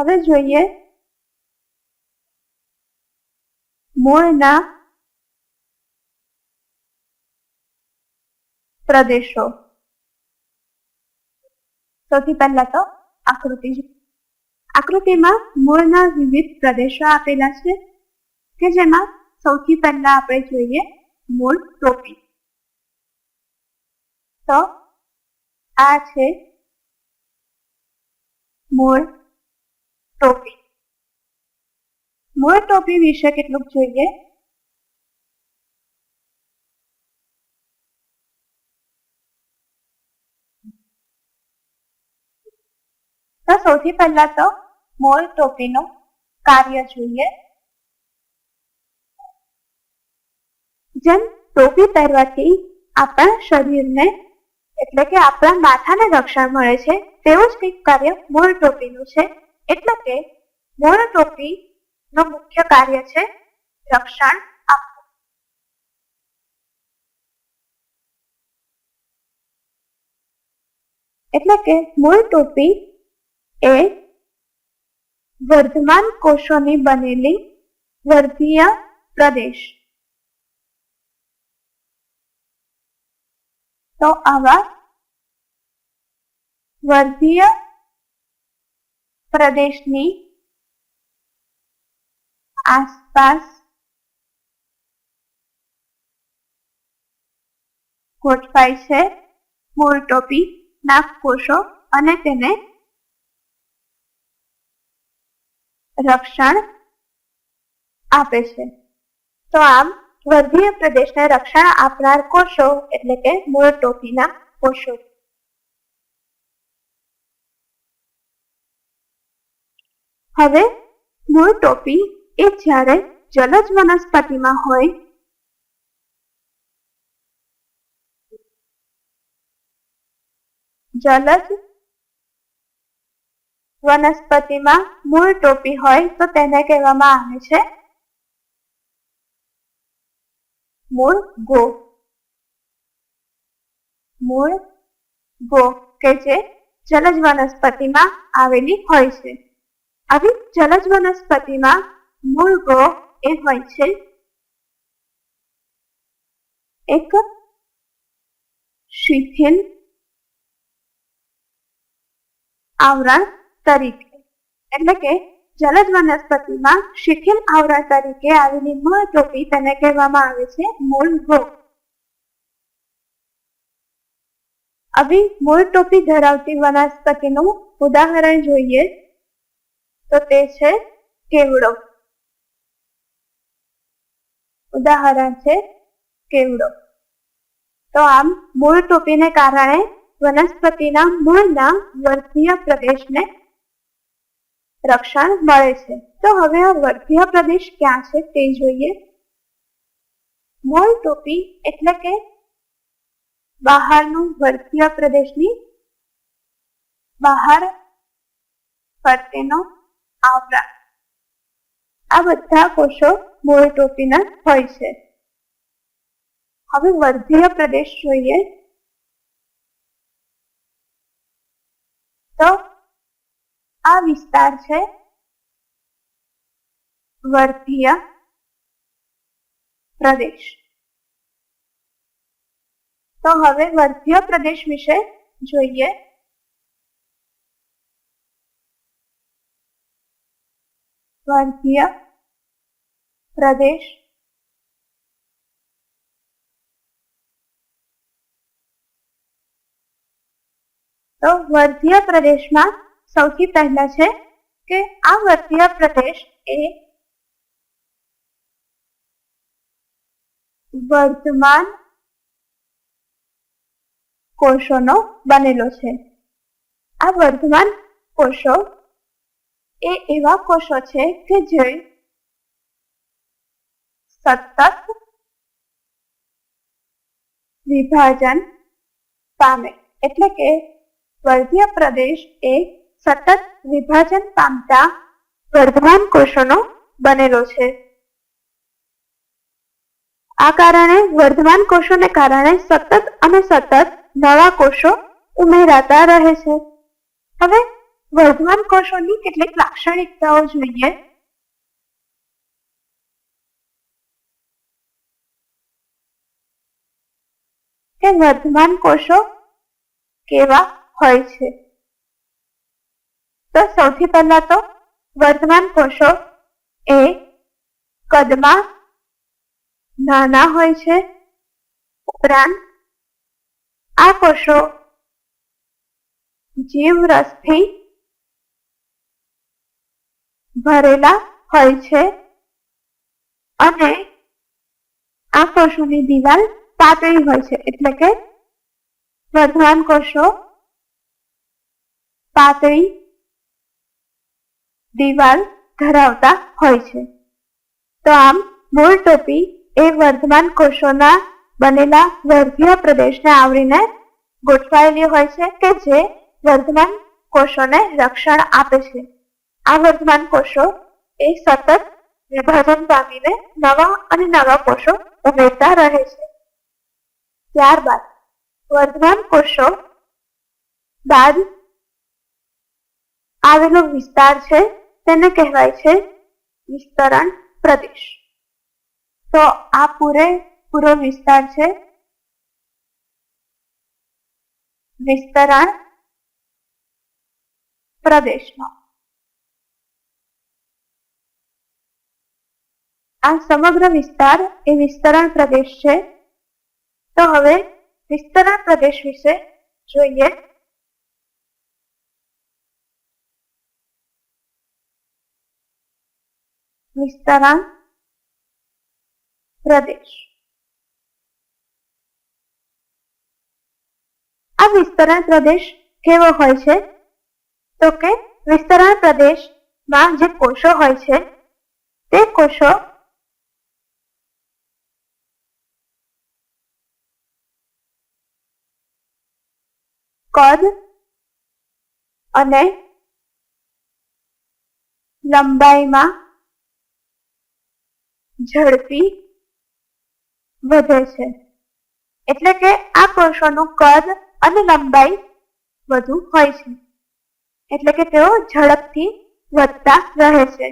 હવે જોઈએ મૂળના પ્રદેશો. સૌથી પહેલા તો આકૃતિ આકૃતિમાં મૂળના વિવિધ પ્રદેશો આપેલા છે કે જેમાં સૌથી પહેલા આપણે જોઈએ મૂળ ટોપી. તો આ છે મૂળ ટોપી. મૂળ ટોપી વિશે કેટલુંક જોઈએ? તો સૌથી પહેલા તો મોર ટોપીનું કાર્ય જોઈએ. જેમ ટોપી પહેરવાથી આપણા શરીરને, એટલે કે આપણા માથાને રક્ષણ મળે છે, તેવું જ કંઈક કાર્ય મૂળ ટોપીનું છે. એટલે કે મૂળ ટોપી નું મુખ્ય કાર્ય છે રક્ષણ આપવું. એટલે કે મૂળ ટોપી એ વર્ધમાન કોષોની બનેલી વર્ધીય પ્રદેશ. તો આવા વર્ધીય પ્રદેશની આસપાસ ગોઠવાય છે. મૂળ ટોપી નાકકોષો અને તેને રક્ષણ આપે છે. તો આમ વર્ધીય પ્રદેશને રક્ષણ આપનાર કોષો એટલે કે મૂળ ટોપીના કોષો. હવે મૂળ ટોપી એ જ્યારે જલજ વનસ્પતિમાં હોય જલજ વનસ્પતિમાં મૂળ ટોપી હોય તો તેને કહેવામાં આવે છે મૂળ ગો. મૂળ ગો, કે જે જલજ વનસ્પતિમાં આવેલી હોય છે. આવી જલજ વનસ્પતિમાં મૂળ ગો એ હોય છે. એક શિથિલ આવરણ તરીકે, એટલે કે જલજ વનસ્પતિમાં શિથિલ આવરણ તરીકે આવેલી મૂળ ટોપી તેને કહેવામાં આવે છે, મૂળ ગો આવી મૂળ ટોપી ધરાવતી વનસ્પતિનું ઉદાહરણ જોઈએ તો તે છે કેવડો? ઉદાહરણ છે કેવડો. તો આમ મૂળ ટોપીને કારણે વનસ્પતિના મૂળના વર્ધીય પ્રદેશને રક્ષણ મળે છે. તો હવે આ વર્ધીય પ્રદેશ ક્યાં છે તે જોઈએ. મૂળ ટોપી એટલે કે બહારનું વર્ધીય પ્રદેશની બહાર ફરતેનો આવરણ આ બધા કોષો મૂળ ટોપીના હોય છે. હવે વર્ધીય પ્રદેશ જોઈએ. તો આ વિસ્તાર છે વર્ધીય પ્રદેશ. તો હવે વર્ધ્ય પ્રદેશ વિશે જોઈએ. વર્ધીય પ્રદેશ તો વર્ધીય પ્રદેશમાં સૌથી પહેલા છે કે આ વર્ધીય પ્રદેશ એ વર્તમાન કોષોનો બનેલો છે. આ વર્તમાન કોષો એ એવા કોષો છે કે જે સતત વિભાજન પામે. એટલે કે વર્ધીય પ્રદેશ એ સતત વિભાજન પામતા વર્ધમાન કોષોનો બનેલો છે. આ કારણે વર્ધમાન કોષોને કારણે સતત અને સતત નવા કોષો ઉમેરાતા રહે છે. હવે વર્ધમાન કોષોની કેટલીક લાક્ષણિકતાઓ જોઈએ. કે વર્ધમાન કોષો કેવા હોય છે. તો સૌથી પહેલા તો વર્ધમાન કોષો એ કદમાં નાના હોય છે. ઉપરાંત આ કોષો જીવ રસથી ભરેલા હોય છે. અને આ કોષોની દિવાલ પાતળી હોય છે. એટલે કે વર્ધમાન કોષો પાતળી દિવાલ ધરાવતા હોય છે. તો આમ મૂળ ટોપી એ વર્ધમાન કોષોના બનેલા વર્ધ્ય પ્રદેશને આવરીને ગોઠવાયેલી હોય છે કે જે વર્ધમાન કોષોને રક્ષણ આપે છે. આ વર્ધમાન કોષો એ સતત વિભાજન પામીને નવા અને નવા કોષો ઉમેરતા રહે છે. ત્યારબાદ વર્ધમાન કોષો બાદ આવેલો વિસ્તાર છે તેને કહેવાય છે વિસ્તરણ પ્રદેશ. તો આ પૂરે પૂરો વિસ્તાર છે. વિસ્તરણ પ્રદેશનો. આ સમગ્ર વિસ્તાર એ વિસ્તરણ પ્રદેશ છે તો હવે વિસ્તરણ પ્રદેશ વિશે જોઈએ વિસ્તરણ પ્રદેશ આ વિસ્તરણ પ્રદેશ કેવો હોય છે તો કે વિસ્તરણ પ્રદેશમાં જે કોષો હોય છે તે કોષો કદ અને લંબાઈમાં ઝડપી વધે છે. એટલે કે આ કોષોનું કદ અને લંબાઈ વધુ હોય છે. એટલે કે તેઓ ઝડપથી વધતા રહે છે.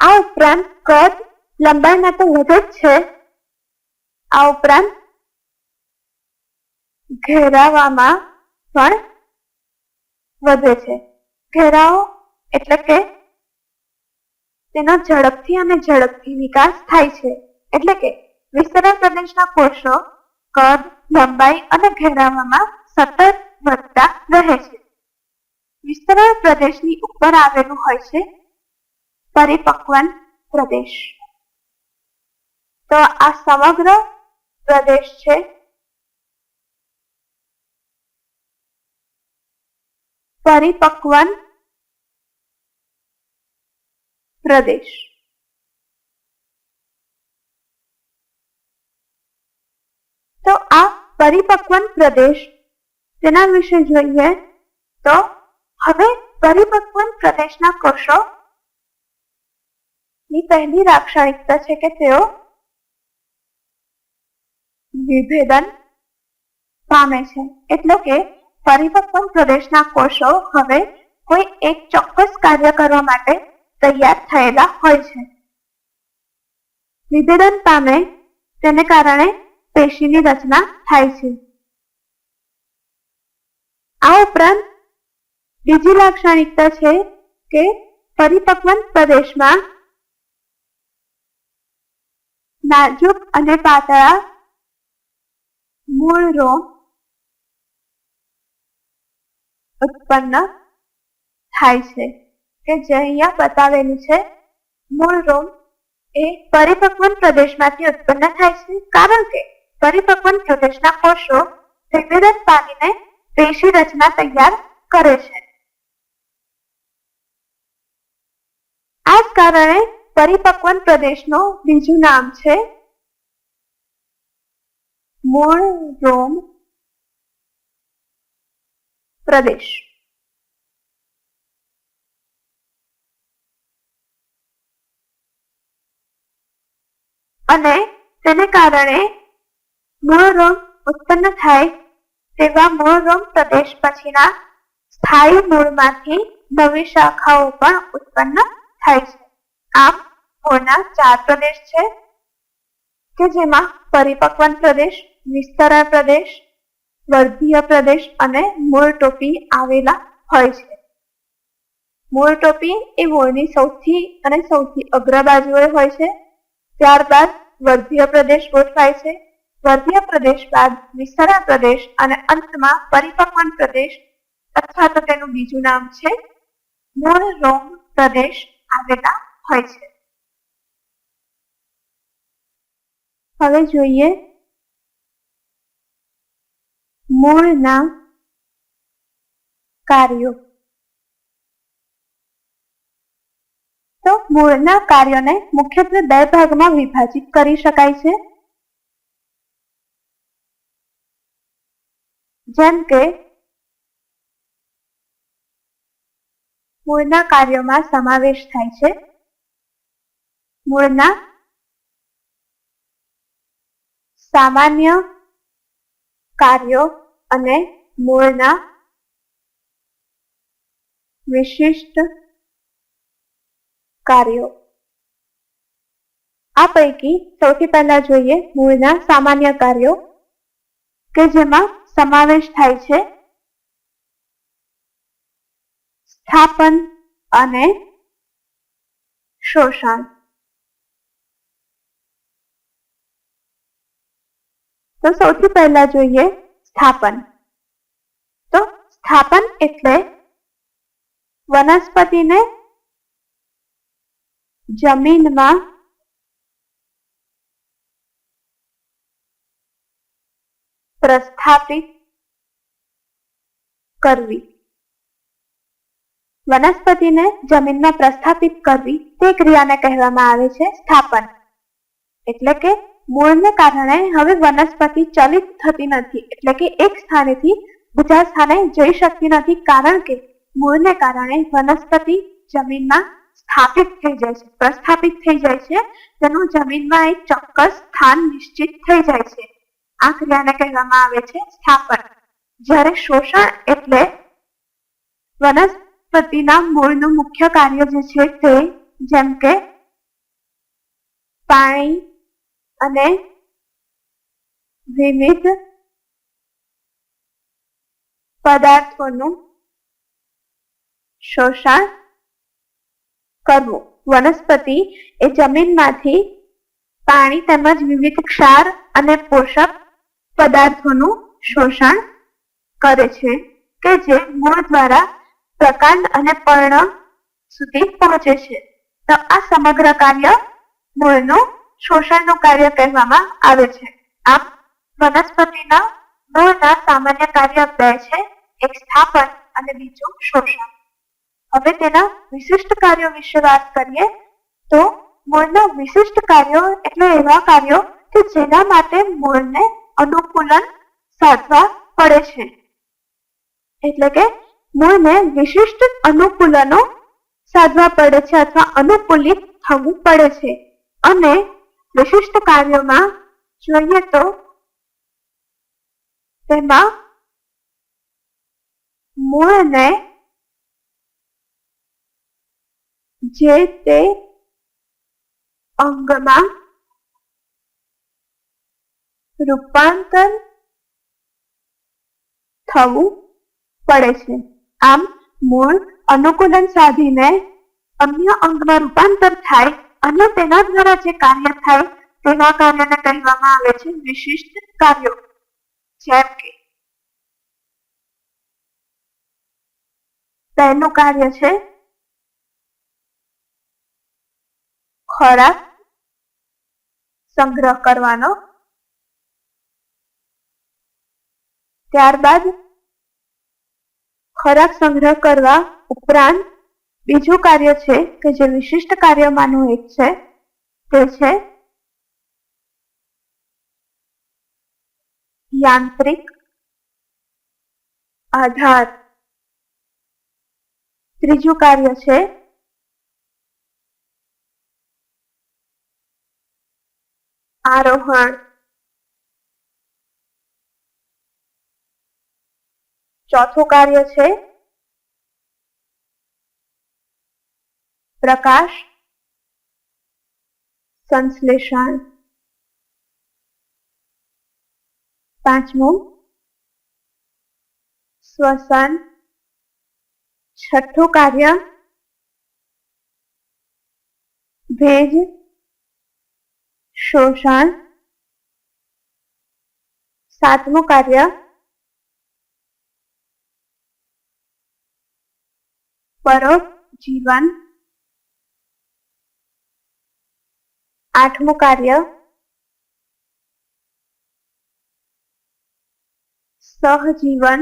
આ ઉપરાંત કદ લંબાઈમાં તો વધે જ છે. આ ઉપરાંત ઘેરાવામાં પણ વધે છે. ઘેરાવો એટલે કે તેનો ઝડપથી અને ઝડપથી વિકાસ થાય છે. એટલે કે વિસ્તરણ પ્રદેશના કોષો કદ, લંબાઈ અને ઘેરાવામાં સતત વધતા રહે છે. વિસ્તરણ પ્રદેશની ઉપર આવેલું હોય છે પરિપક્વન પ્રદેશ. તો આ સમગ્ર પ્રદેશ છે પરિપક્વન પ્રદેશ. તો આ પરિપક્વન પ્રદેશ તેના વિશે જોઈએ તો હવે પરિપક્વન પ્રદેશના કોષો ની પહેલી લાક્ષણિકતા છે કે તેઓ વિભેદન પામે છે. એટલે કે પરિપક્વન પ્રદેશના કોષો હવે કોઈ એક ચોક્કસ કાર્ય કરવા માટે તૈયાર થયેલા હોય છે. વિભેદન પામે તેને કારણે પેશીની રચના થાય છે. આ ઉપરાંત બીજી લાક્ષણિકતા છે કે પરિપક્વન પ્રદેશમાં નાજુક અને પાતળા મૂળ રોમ ઉત્પન્ન થાય છે. કે જે અહીંયા બતાવેલું છે, મૂળ રોમ એ પરિપક્વન પ્રદેશમાંથી ઉત્પન્ન થાય છે. કારણ કે પરિપક્વન પ્રદેશના કોષો સંવેદન પામીને પેશી રચના તૈયાર કરે છે. આ જ કારણે પરિપક્વન પ્રદેશનું બીજું નામ છે, મૂળ રોમ પ્રદેશ અને તેને કારણે મૂળ રોગ ઉત્પન્ન થાય તેવા મૂળરોમ પ્રદેશ પછીના સ્થાયી મૂળમાંથી નવી શાખાઓ પણ ઉત્પન્ન થાય છે. આમ મૂળના ચાર પ્રદેશ છે કે જેમાં પરિપક્વન પ્રદેશ, વિસ્તરણ પ્રદેશ વર્ધીય પ્રદેશ અને મૂળ ટોપી આવેલા હોય છે. મૂળ ટોપી એ મૂળની સૌથી અને સૌથી અગ્ર બાજુએ હોય છે. ત્યારબાદ વર્ધીય પ્રદેશ ગોઠવાય છે. વર્ધીય પ્રદેશ બાદ વિસ્તરણ પ્રદેશ અને અંતમાં પરિપક્વન પ્રદેશ અથવા તો તેનું બીજું નામ છે. મૂળ રોમ પ્રદેશ આવેલા હોય છે. હવે જોઈએ મૂળના કાર્યો. તો મૂળના કાર્યોને મુખ્યત્વે બે ભાગમાં વિભાજિત કરી શકાય છે. જેમ કે, મૂળના કાર્યોમાં સમાવેશ થાય છે. મૂળના સામાન્ય કાર્યો અને મૂળના વિશિષ્ટ કાર્યો. આ પૈકી સૌથી પહેલા જોઈએ મૂળના સામાન્ય કાર્યો કે જેમાં સમાવેશ થાય છે સ્થાપન અને શોષણ. તો સૌથી પહેલા જોઈએ સ્થાપન. તો સ્થાપન એટલે વનસ્પતિને જમીનમાં પ્રસ્થાપિત કરવી. વનસ્પતિને જમીનમાં પ્રસ્થાપિત કરવી તે ક્રિયાને કહેવામાં આવે છે સ્થાપન. એટલે કે મૂળને કારણે હવે વનસ્પતિ ચલિત થતી નથી, એટલે કે એક સ્થાનેથી બીજા સ્થાને જઈ શકતી નથી, કારણ કે મૂળને કારણે વનસ્પતિ જમીનમાં સ્થાપિત થઈ જાય છે, પ્રસ્થાપિત થઈ જાય છે, તેનું જમીનમાં એક ચોક્કસ સ્થાન નિશ્ચિત થઈ જાય છે. આ ક્રિયાને કહેવામાં આવે છે સ્થાપન. જ્યારે શોષણ એટલે વનસ્પતિના મૂળનું મુખ્ય કાર્ય જે છે તે, જેમ કે પાણી અને વિવિધ પદાર્થોનું શોષણ કરવું. વનસ્પતિ એ જમીનમાંથી પાણી તેમજ વિવિધ ક્ષાર અને પોષક પદાર્થોનું શોષણ કરે છે કે જે મૂળ દ્વારા પ્રકાંડ અને પર્ણ સુધી પહોંચે છે. તો આ સમગ્ર કાર્ય મૂળનું શોષણનું કાર્ય કહેવામાં આવે છે. આમ, વનસ્પતિના મૂળના સામાન્ય કાર્ય બે છે, એક સ્થાપન અને બીજું શોષણ. હવે તેના વિશિષ્ટ કાર્યો વિશે વાત કરીએ, તો મૂળના વિશિષ્ટ કાર્યો એટલે એવા કાર્યો કે જેના માટે મૂળને અનુકૂલન સાધવા પડે છે. એટલે કે મૂળને વિશિષ્ટ અનુકૂલનો સાધવા પડે છે અથવા અનુકૂલિત થવું પડે છે. અને વિશિષ્ટ કાર્યોમાં જોઈએ તો તેમાં મૂળને જે તે અંગમાં રૂપાંતર થવું પડે છે આમ મૂળ અનુકૂલન સાધીને અન્ય અંગમાં રૂપાંતર થાય અને તેના દ્વારા જે કાર્ય થાય તેવા કાર્યને કહેવામાં આવે છે વિશિષ્ટ કાર્યો. જેમ કે, પહેલું કાર્ય છે ખોરાક સંગ્રહ કરવાનો. ત્યારબાદ ખોરાક સંગ્રહ કરવા ઉપરાંત બીજું કાર્ય છે કે જે વિશિષ્ટ કાર્યમાંનું એક છે, તે છે યાંત્રિક આધાર. ત્રીજું કાર્ય છે આરોહણ. ચોથું કાર્ય છે પ્રકાશ સંશ્લેષણ પાંચમું શ્વસન છઠ્ઠું કાર્ય ભેજ શોષણ સાતમું કાર્ય પરોપજીવન આઠમું કાર્ય સહજીવન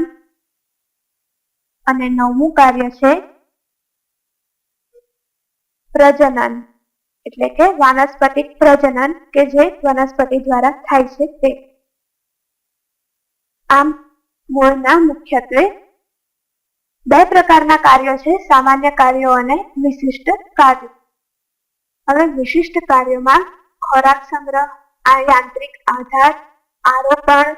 અને નવમું કાર્ય છે પ્રજનન. એટલે કે વાનસ્પતિક પ્રજનન કે જે વનસ્પતિ દ્વારા થાય છે તે. આમ મૂળના મુખ્યત્વે બે પ્રકારના કાર્યો છે, સામાન્ય કાર્યો અને વિશિષ્ટ કાર્યો. હવે વિશિષ્ટ કાર્યોમાં ખોરાક સંગ્રહ, આ યાંત્રિક આધાર, આરોપણ,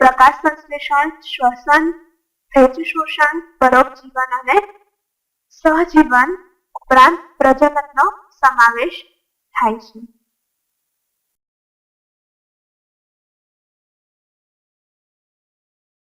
પ્રકાશ સંશ્લેષણ, શ્વસન, ભેજ શોષણ પરોપજીવન અને સહજીવન ઉપરાંત પ્રજનનનો સમાવેશ થાય છે.